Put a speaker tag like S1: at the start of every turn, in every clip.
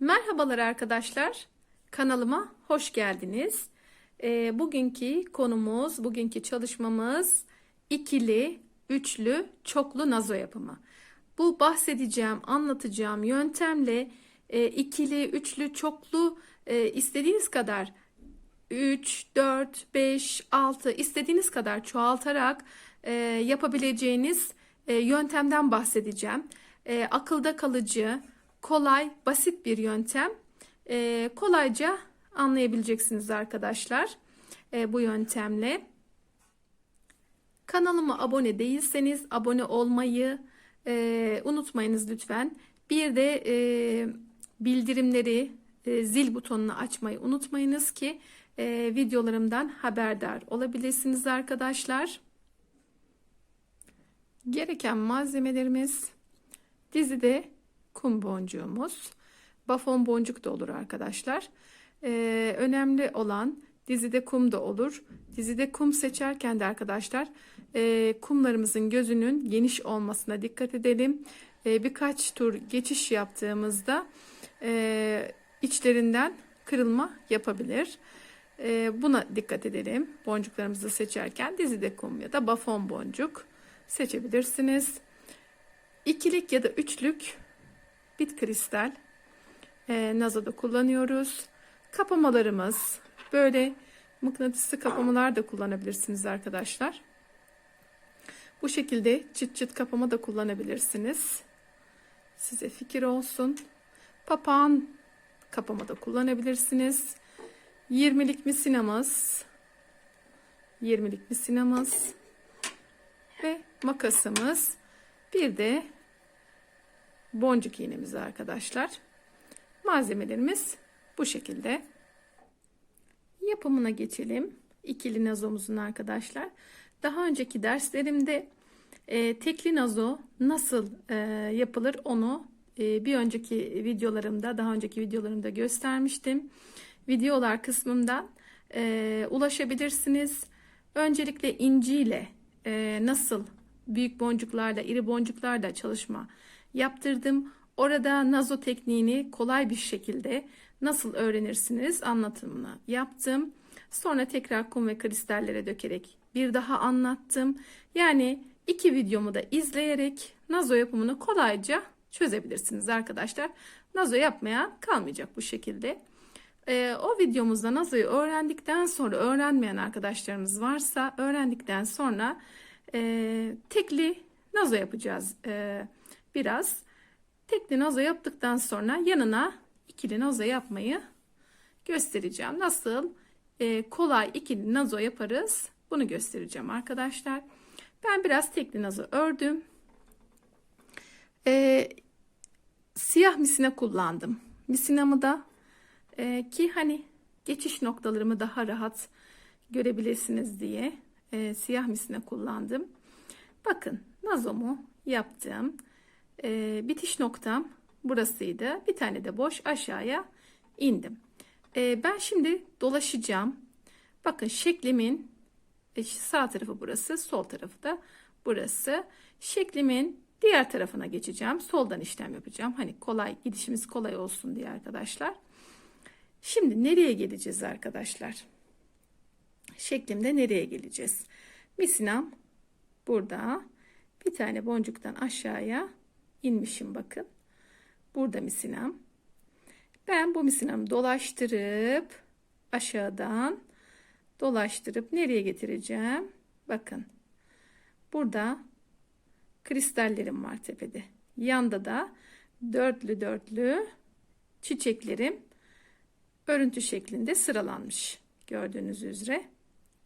S1: Merhabalar arkadaşlar. Kanalıma hoş geldiniz. Ee, bugünkü konumuz, bugünkü çalışmamız ikili, üçlü, çoklu nazo yapımı. Bu bahsedeceğim, anlatacağım yöntemle e, ikili, üçlü, çoklu e, istediğiniz kadar 3, 4, 5, 6 istediğiniz kadar çoğaltarak e, yapabileceğiniz e, yöntemden bahsedeceğim. E, akılda kalıcı, kolay, basit bir yöntem. E, kolayca anlayabileceksiniz arkadaşlar e, bu yöntemle. Kanalıma abone değilseniz abone olmayı e, unutmayınız lütfen. Bir de e, bildirimleri, e, zil butonunu açmayı unutmayınız ki e, videolarımdan haberdar olabilirsiniz arkadaşlar. Gereken malzemelerimiz dizide kum boncuğumuz. Bafon boncuk da olur arkadaşlar. Ee, önemli olan dizide kum da olur. Dizide kum seçerken de arkadaşlar e, kumlarımızın gözünün geniş olmasına dikkat edelim. E, birkaç tur geçiş yaptığımızda e, içlerinden kırılma yapabilir. E, buna dikkat edelim. Boncuklarımızı seçerken dizide kum ya da bafon boncuk seçebilirsiniz. İkilik ya da üçlük bit kristal e, nazoda kullanıyoruz. Kapamalarımız böyle mıknatıslı kapamalar da kullanabilirsiniz arkadaşlar. Bu şekilde çıt çıt kapama da kullanabilirsiniz. Size fikir olsun. Papağan kapama da kullanabilirsiniz. 20'lik misinamız. 20'lik misinamız. Ve makasımız. Bir de boncuk iğnemiz arkadaşlar. Malzemelerimiz bu şekilde. Yapımına geçelim. İkili nazomuzun arkadaşlar. Daha önceki derslerimde e, tekli nazo nasıl e, yapılır onu e, bir önceki videolarımda, daha önceki videolarımda göstermiştim. Videolar kısmından e, ulaşabilirsiniz. Öncelikle inciyle e, nasıl büyük boncuklarla, iri boncuklarla çalışma yaptırdım. Orada nazo tekniğini kolay bir şekilde nasıl öğrenirsiniz anlatımını yaptım. Sonra tekrar kum ve kristallere dökerek bir daha anlattım. Yani iki videomu da izleyerek nazo yapımını kolayca çözebilirsiniz arkadaşlar. Nazo yapmaya kalmayacak bu şekilde. Ee, o videomuzda nazoyu öğrendikten sonra öğrenmeyen arkadaşlarımız varsa öğrendikten sonra e, tekli nazo yapacağız e, biraz. Tekli nazo yaptıktan sonra yanına ikili nazo yapmayı göstereceğim. Nasıl e, kolay ikili nazo yaparız bunu göstereceğim arkadaşlar. Ben biraz tekli nazo ördüm. E, siyah misine kullandım. Misinamı da e, ki hani geçiş noktalarımı daha rahat görebilirsiniz diye e, siyah misine kullandım. Bakın nazomu yaptım. E, bitiş noktam burasıydı. Bir tane de boş aşağıya indim. E, ben şimdi dolaşacağım. Bakın şeklimin e, sağ tarafı burası, sol tarafı da burası. Şeklimin diğer tarafına geçeceğim. Soldan işlem yapacağım. Hani kolay gidişimiz kolay olsun diye arkadaşlar. Şimdi nereye geleceğiz arkadaşlar? Şeklimde nereye geleceğiz? Misinam burada. Bir tane boncuktan aşağıya inmişim bakın. Burada misinam. Ben bu misinamı dolaştırıp aşağıdan dolaştırıp nereye getireceğim? Bakın. Burada kristallerim var tepede. Yanda da dörtlü dörtlü çiçeklerim örüntü şeklinde sıralanmış. Gördüğünüz üzere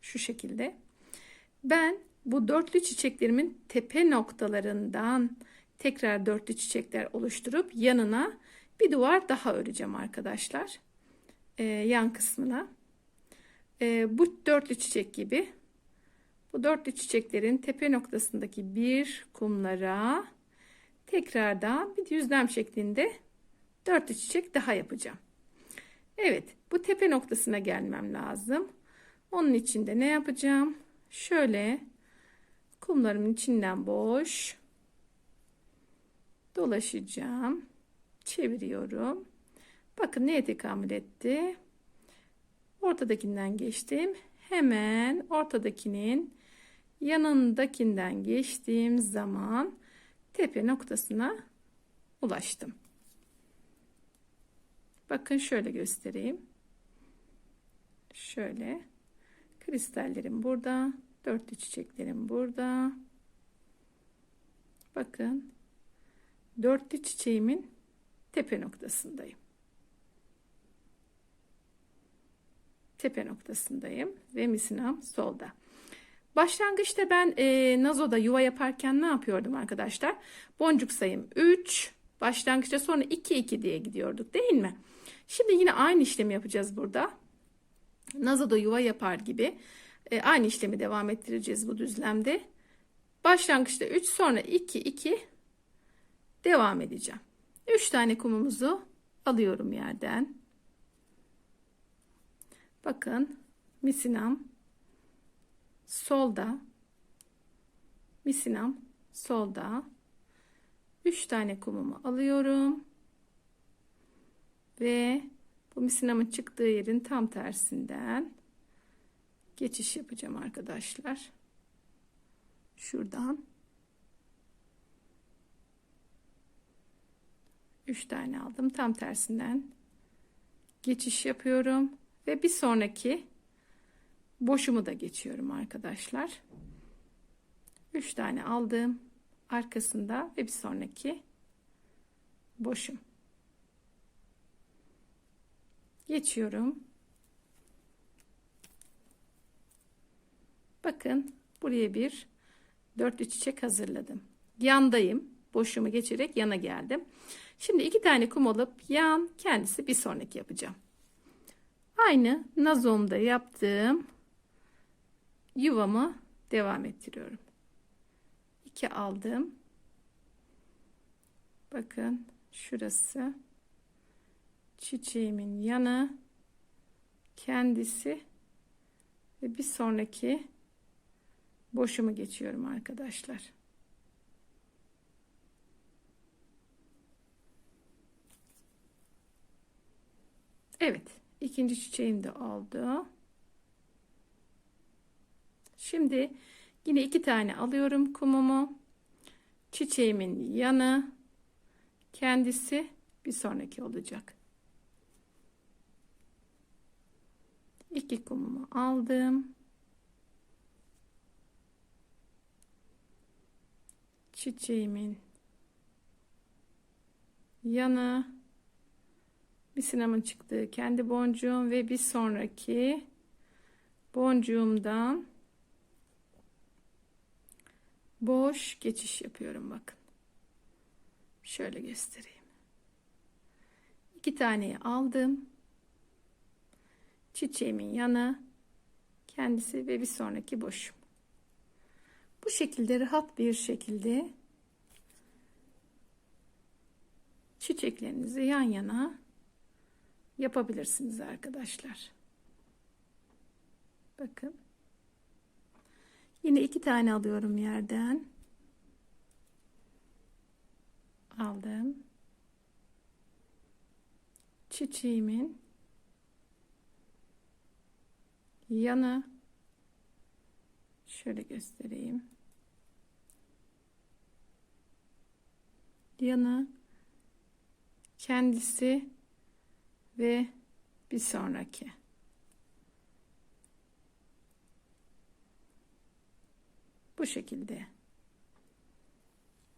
S1: şu şekilde. Ben bu dörtlü çiçeklerimin tepe noktalarından tekrar dörtlü çiçekler oluşturup yanına bir duvar daha öreceğim arkadaşlar. Ee, yan kısmına. Ee, bu dörtlü çiçek gibi bu dörtlü çiçeklerin tepe noktasındaki bir kumlara tekrardan bir düzlem şeklinde dörtlü çiçek daha yapacağım. Evet bu tepe noktasına gelmem lazım. Onun için de ne yapacağım? Şöyle kumlarımın içinden boş dolaşacağım. Çeviriyorum. Bakın neye tekamül etti? Ortadakinden geçtim. Hemen ortadakinin yanındakinden geçtiğim zaman tepe noktasına ulaştım. Bakın şöyle göstereyim. Şöyle. Kristallerim burada. Dörtlü çiçeklerim burada. Bakın. Dörtlü çiçeğimin tepe noktasındayım. Tepe noktasındayım ve misinam solda. Başlangıçta ben e, Nazo'da yuva yaparken ne yapıyordum arkadaşlar? Boncuk sayım 3. Başlangıçta sonra 2 2 diye gidiyorduk değil mi? Şimdi yine aynı işlemi yapacağız burada. Nazo'da yuva yapar gibi e, aynı işlemi devam ettireceğiz bu düzlemde. Başlangıçta 3 sonra 2 2 devam edeceğim. 3 tane kumumuzu alıyorum yerden. Bakın misinam solda misinam solda 3 tane kumumu alıyorum ve bu misinamın çıktığı yerin tam tersinden geçiş yapacağım arkadaşlar şuradan 3 tane aldım tam tersinden geçiş yapıyorum ve bir sonraki boşumu da geçiyorum arkadaşlar. 3 tane aldım arkasında ve bir sonraki boşum. Geçiyorum. Bakın buraya bir dörtlü çiçek hazırladım. Yandayım. Boşumu geçerek yana geldim. Şimdi iki tane kum alıp yan kendisi bir sonraki yapacağım. Aynı nazomda yaptığım yuvamı devam ettiriyorum. 2 aldım. Bakın şurası çiçeğimin yanı kendisi ve bir sonraki boşumu geçiyorum arkadaşlar. Evet, ikinci çiçeğim de oldu. Şimdi yine iki tane alıyorum kumumu. Çiçeğimin yanı kendisi bir sonraki olacak. İki kumumu aldım. Çiçeğimin yanı bir sinamın çıktığı kendi boncuğum ve bir sonraki boncuğumdan boş geçiş yapıyorum bakın. Şöyle göstereyim. İki taneyi aldım. Çiçeğimin yanı kendisi ve bir sonraki boşum. Bu şekilde rahat bir şekilde çiçeklerinizi yan yana yapabilirsiniz arkadaşlar. Bakın. Yine iki tane alıyorum yerden. Aldım. Çiçeğimin yanı şöyle göstereyim. Yanı kendisi ve bir sonraki. Bu şekilde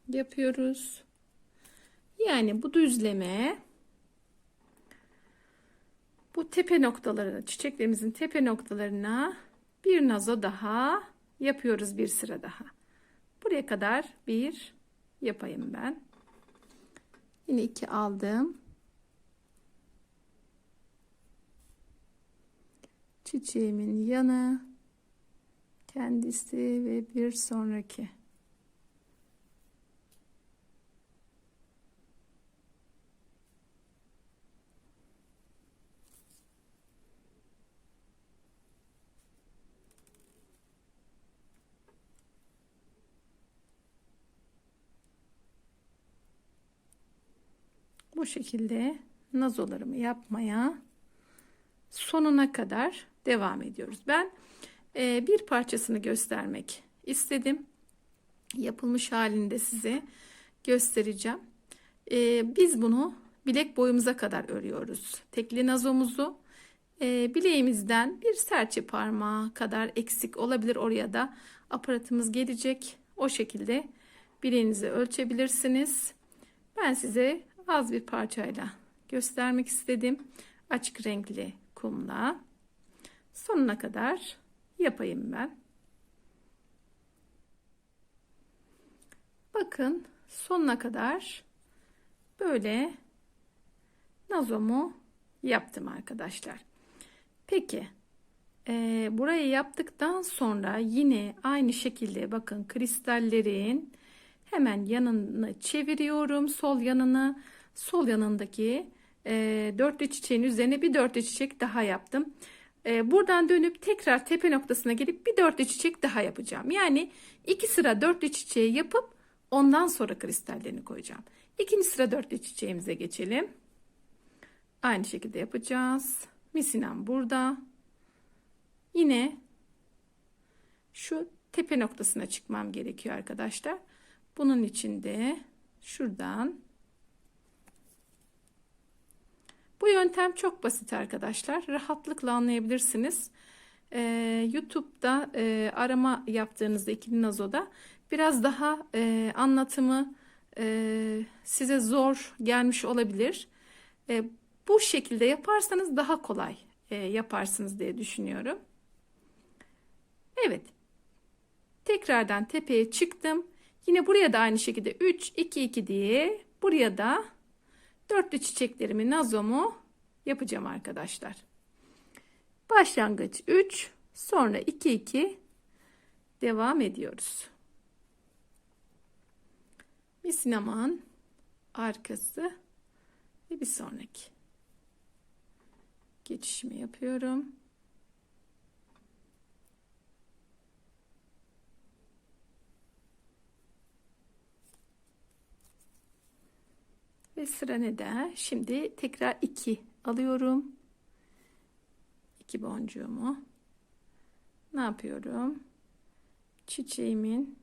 S1: yapıyoruz. Yani bu düzleme bu tepe noktalarına, çiçeklerimizin tepe noktalarına bir nazo daha yapıyoruz bir sıra daha. Buraya kadar bir yapayım ben. Yine iki aldım. Çiçeğimin yanı kendisi ve bir sonraki. Bu şekilde nazolarımı yapmaya sonuna kadar devam ediyoruz. Ben e, bir parçasını göstermek istedim. Yapılmış halinde size göstereceğim. E, biz bunu bilek boyumuza kadar örüyoruz. Tekli nazomuzu e, bileğimizden bir serçe parmağı kadar eksik olabilir. Oraya da aparatımız gelecek. O şekilde bileğinizi ölçebilirsiniz. Ben size az bir parçayla göstermek istedim. Açık renkli kumla sonuna kadar yapayım ben. Bakın sonuna kadar böyle nazomu yaptım arkadaşlar. Peki e, burayı yaptıktan sonra yine aynı şekilde bakın kristallerin hemen yanını çeviriyorum sol yanını sol yanındaki e, dörtlü çiçeğin üzerine bir dörtlü çiçek daha yaptım. E, buradan dönüp tekrar tepe noktasına gelip bir dörtlü çiçek daha yapacağım. Yani iki sıra dörtlü çiçeği yapıp ondan sonra kristallerini koyacağım. İkinci sıra dörtlü çiçeğimize geçelim. Aynı şekilde yapacağız. Misinem burada. Yine şu tepe noktasına çıkmam gerekiyor arkadaşlar. Bunun için de şuradan bu yöntem çok basit arkadaşlar. Rahatlıkla anlayabilirsiniz. Ee, YouTube'da e, arama yaptığınızda ikili nazoda biraz daha e, anlatımı e, size zor gelmiş olabilir. E, bu şekilde yaparsanız daha kolay e, yaparsınız diye düşünüyorum. Evet. Tekrardan tepeye çıktım. Yine buraya da aynı şekilde 3 2 2 diye buraya da dörtlü çiçeklerimi nazomu yapacağım arkadaşlar. Başlangıç 3 sonra 2 2 devam ediyoruz. Bir sineman arkası ve bir sonraki geçişimi yapıyorum. Ve sıra ne der? Şimdi tekrar 2 alıyorum. 2 boncuğumu. Ne yapıyorum? Çiçeğimin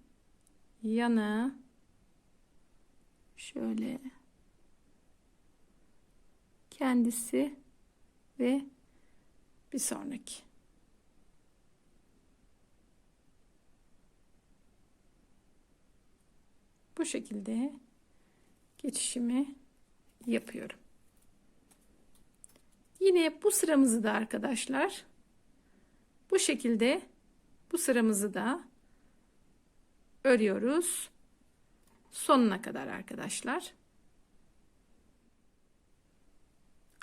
S1: yanı şöyle kendisi ve bir sonraki. Bu şekilde geçişimi yapıyorum. Yine bu sıramızı da arkadaşlar bu şekilde bu sıramızı da örüyoruz sonuna kadar arkadaşlar.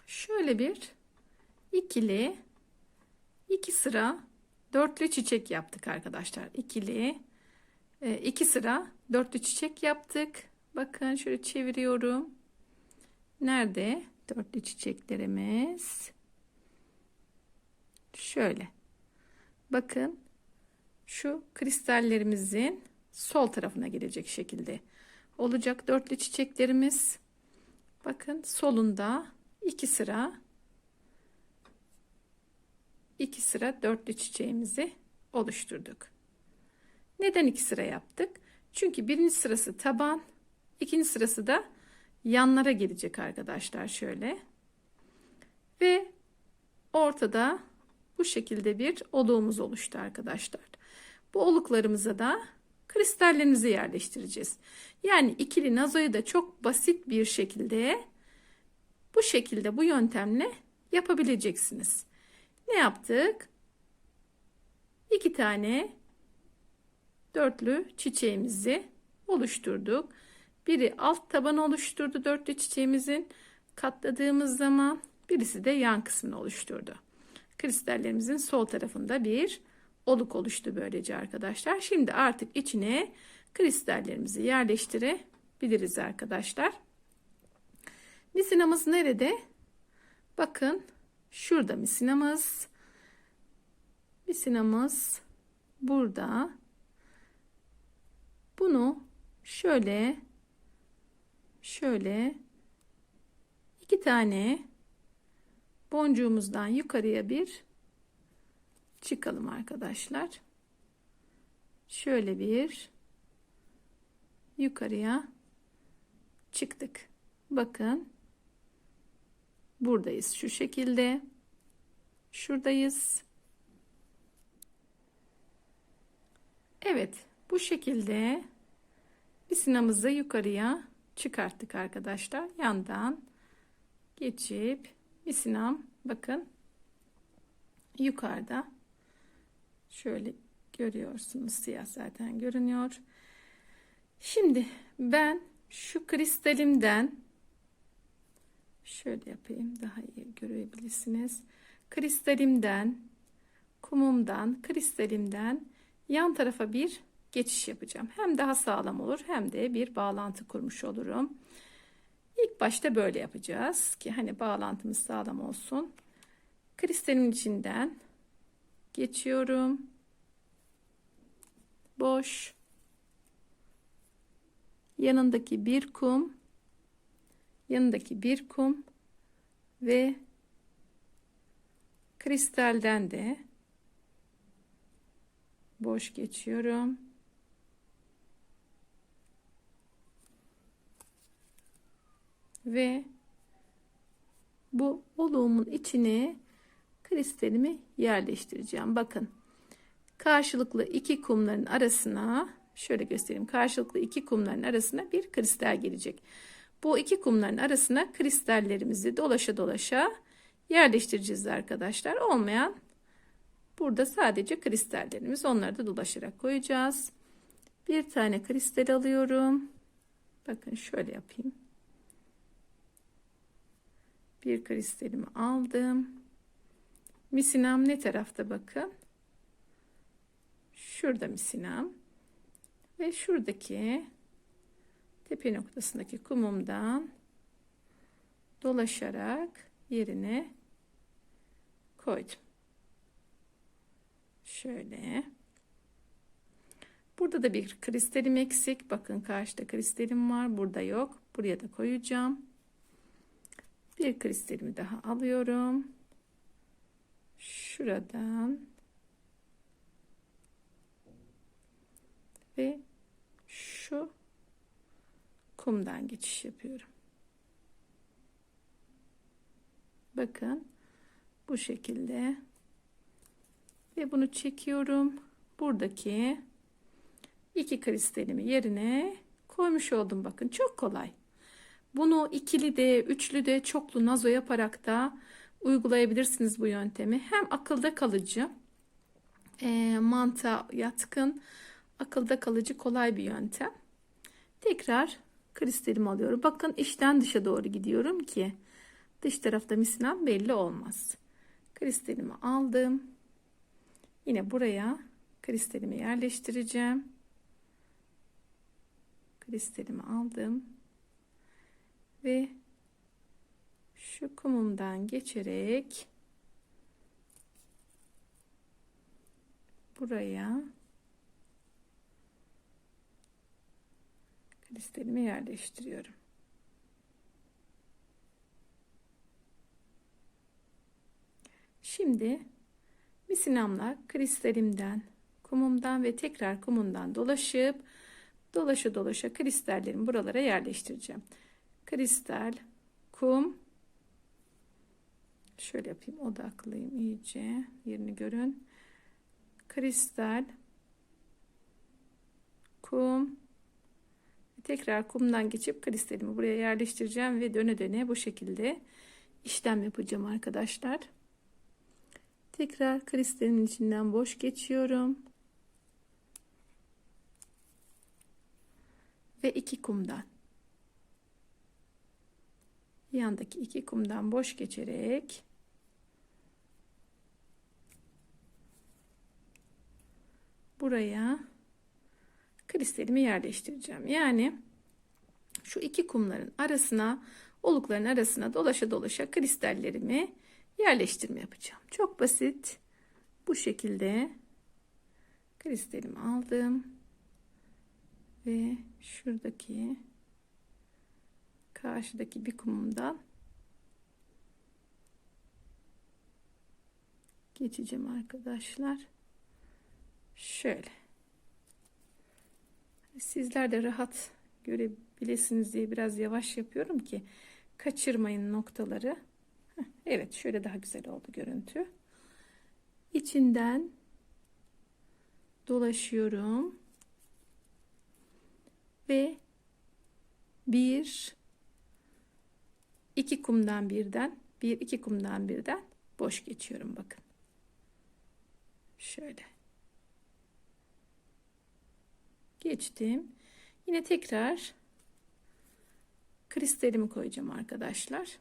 S1: Şöyle bir ikili iki sıra dörtlü çiçek yaptık arkadaşlar. İkili e, iki sıra dörtlü çiçek yaptık. Bakın şöyle çeviriyorum. Nerede? Dörtlü çiçeklerimiz. Şöyle. Bakın şu kristallerimizin sol tarafına gelecek şekilde olacak dörtlü çiçeklerimiz. Bakın solunda iki sıra iki sıra dörtlü çiçeğimizi oluşturduk. Neden iki sıra yaptık? Çünkü birinci sırası taban, ikinci sırası da yanlara gelecek arkadaşlar şöyle. Ve ortada bu şekilde bir oluğumuz oluştu arkadaşlar. Bu oluklarımıza da kristallerimizi yerleştireceğiz. Yani ikili nazoyu da çok basit bir şekilde bu şekilde bu yöntemle yapabileceksiniz. Ne yaptık? İki tane dörtlü çiçeğimizi oluşturduk. Biri alt tabanı oluşturdu dörtlü çiçeğimizin katladığımız zaman birisi de yan kısmını oluşturdu. Kristallerimizin sol tarafında bir oluk oluştu böylece arkadaşlar. Şimdi artık içine kristallerimizi yerleştirebiliriz arkadaşlar. Misinamız nerede? Bakın şurada misinamız. Misinamız burada. Bunu şöyle şöyle iki tane boncuğumuzdan yukarıya bir çıkalım arkadaşlar. Şöyle bir yukarıya çıktık. Bakın buradayız şu şekilde. Şuradayız. Evet bu şekilde misinamızı yukarıya çıkarttık arkadaşlar. Yandan geçip misinam bakın yukarıda şöyle görüyorsunuz siyah zaten görünüyor. Şimdi ben şu kristalimden şöyle yapayım daha iyi görebilirsiniz. Kristalimden kumumdan kristalimden yan tarafa bir geçiş yapacağım. Hem daha sağlam olur hem de bir bağlantı kurmuş olurum. İlk başta böyle yapacağız ki hani bağlantımız sağlam olsun. Kristalin içinden geçiyorum. Boş. Yanındaki bir kum. Yanındaki bir kum ve kristalden de boş geçiyorum. Ve bu oluğumun içine kristalimi yerleştireceğim. Bakın karşılıklı iki kumların arasına şöyle göstereyim. Karşılıklı iki kumların arasına bir kristal gelecek. Bu iki kumların arasına kristallerimizi dolaşa dolaşa yerleştireceğiz arkadaşlar. Olmayan burada sadece kristallerimiz onları da dolaşarak koyacağız. Bir tane kristal alıyorum. Bakın şöyle yapayım. Bir kristalimi aldım. Misinam ne tarafta bakın. Şurada misinam. Ve şuradaki tepe noktasındaki kumumdan dolaşarak yerine koydum. Şöyle. Burada da bir kristalim eksik. Bakın karşıda kristalim var. Burada yok. Buraya da koyacağım. Bir kristalimi daha alıyorum. Şuradan ve şu kumdan geçiş yapıyorum. Bakın bu şekilde ve bunu çekiyorum. Buradaki iki kristalimi yerine koymuş oldum. Bakın çok kolay. Bunu ikili de, üçlü de, çoklu nazo yaparak da uygulayabilirsiniz bu yöntemi. Hem akılda kalıcı, e, mantığa yatkın, akılda kalıcı kolay bir yöntem. Tekrar kristalimi alıyorum. Bakın içten dışa doğru gidiyorum ki dış tarafta misinam belli olmaz. Kristalimi aldım. Yine buraya kristalimi yerleştireceğim. Kristalimi aldım ve şu kumumdan geçerek buraya kristalimi yerleştiriyorum. Şimdi misinamla kristalimden, kumumdan ve tekrar kumundan dolaşıp dolaşa dolaşa kristallerimi buralara yerleştireceğim kristal, kum. Şöyle yapayım odaklayayım iyice yerini görün. Kristal, kum. Tekrar kumdan geçip kristalimi buraya yerleştireceğim ve döne döne bu şekilde işlem yapacağım arkadaşlar. Tekrar kristalimin içinden boş geçiyorum. Ve iki kumdan. Yandaki iki kumdan boş geçerek buraya kristalimi yerleştireceğim. Yani şu iki kumların arasına olukların arasına dolaşa dolaşa kristallerimi yerleştirme yapacağım. Çok basit. Bu şekilde kristalimi aldım ve şuradaki karşıdaki bir kumumdan geçeceğim arkadaşlar. Şöyle. Sizler de rahat görebilirsiniz diye biraz yavaş yapıyorum ki kaçırmayın noktaları. Evet şöyle daha güzel oldu görüntü. İçinden dolaşıyorum ve bir iki kumdan birden bir iki kumdan birden boş geçiyorum bakın. Şöyle. Geçtim. Yine tekrar kristalimi koyacağım arkadaşlar.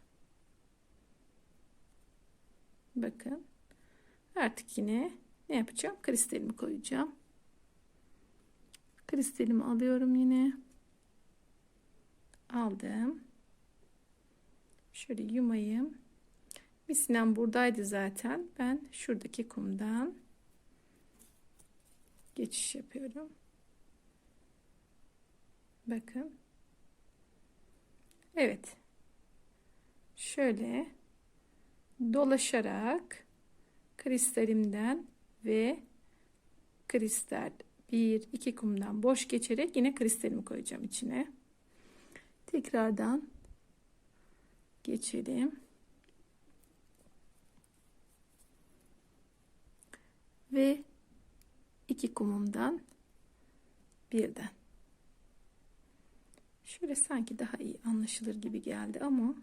S1: Bakın. Artık yine ne yapacağım? Kristalimi koyacağım. Kristalimi alıyorum yine. Aldım. Şöyle yumayım. Misinem buradaydı zaten. Ben şuradaki kumdan geçiş yapıyorum. Bakın. Evet. Şöyle dolaşarak kristalimden ve kristal bir iki kumdan boş geçerek yine kristalimi koyacağım içine. Tekrardan geçelim. Ve iki kumumdan birden. Şöyle sanki daha iyi anlaşılır gibi geldi ama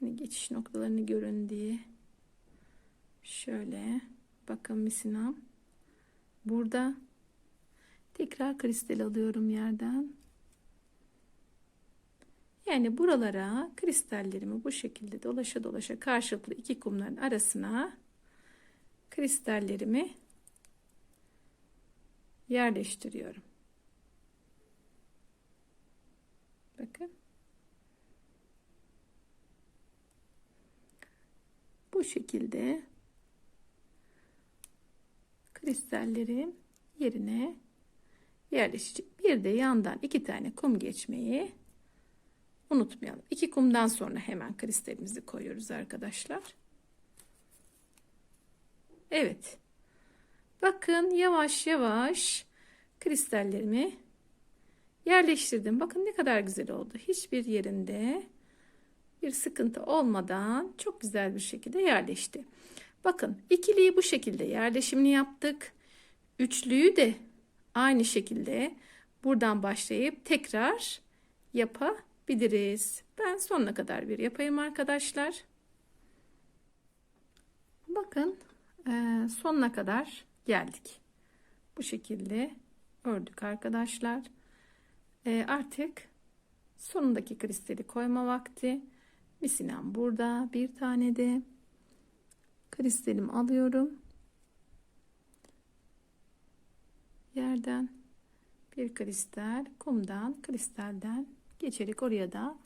S1: hani geçiş noktalarını görün diye şöyle bakın misinam burada tekrar kristal alıyorum yerden yani buralara kristallerimi bu şekilde dolaşa dolaşa karşılıklı iki kumların arasına kristallerimi yerleştiriyorum. Bakın. Bu şekilde kristallerim yerine yerleşecek. Bir de yandan iki tane kum geçmeyi unutmayalım. İki kumdan sonra hemen kristalimizi koyuyoruz arkadaşlar. Evet. Bakın yavaş yavaş kristallerimi yerleştirdim. Bakın ne kadar güzel oldu. Hiçbir yerinde bir sıkıntı olmadan çok güzel bir şekilde yerleşti. Bakın ikiliyi bu şekilde yerleşimini yaptık. Üçlüyü de aynı şekilde buradan başlayıp tekrar yapabiliriz. Ben sonuna kadar bir yapayım arkadaşlar. Bakın sonuna kadar geldik. Bu şekilde ördük arkadaşlar. Artık sonundaki kristali koyma vakti. Misinem burada bir tane de kristalimi alıyorum. Yerden bir kristal, kumdan, kristalden geçerek oraya da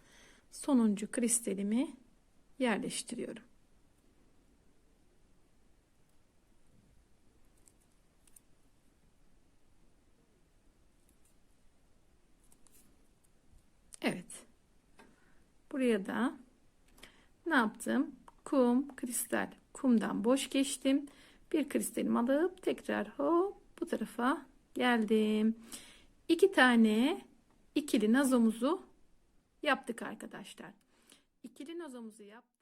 S1: sonuncu kristalimi yerleştiriyorum. Evet. Buraya da ne yaptım? Kum, kristal. Kumdan boş geçtim. Bir kristalimi alıp tekrar hop bu tarafa geldim. İki tane ikili nazomuzu yaptık arkadaşlar. İkili nazomuzu yaptık.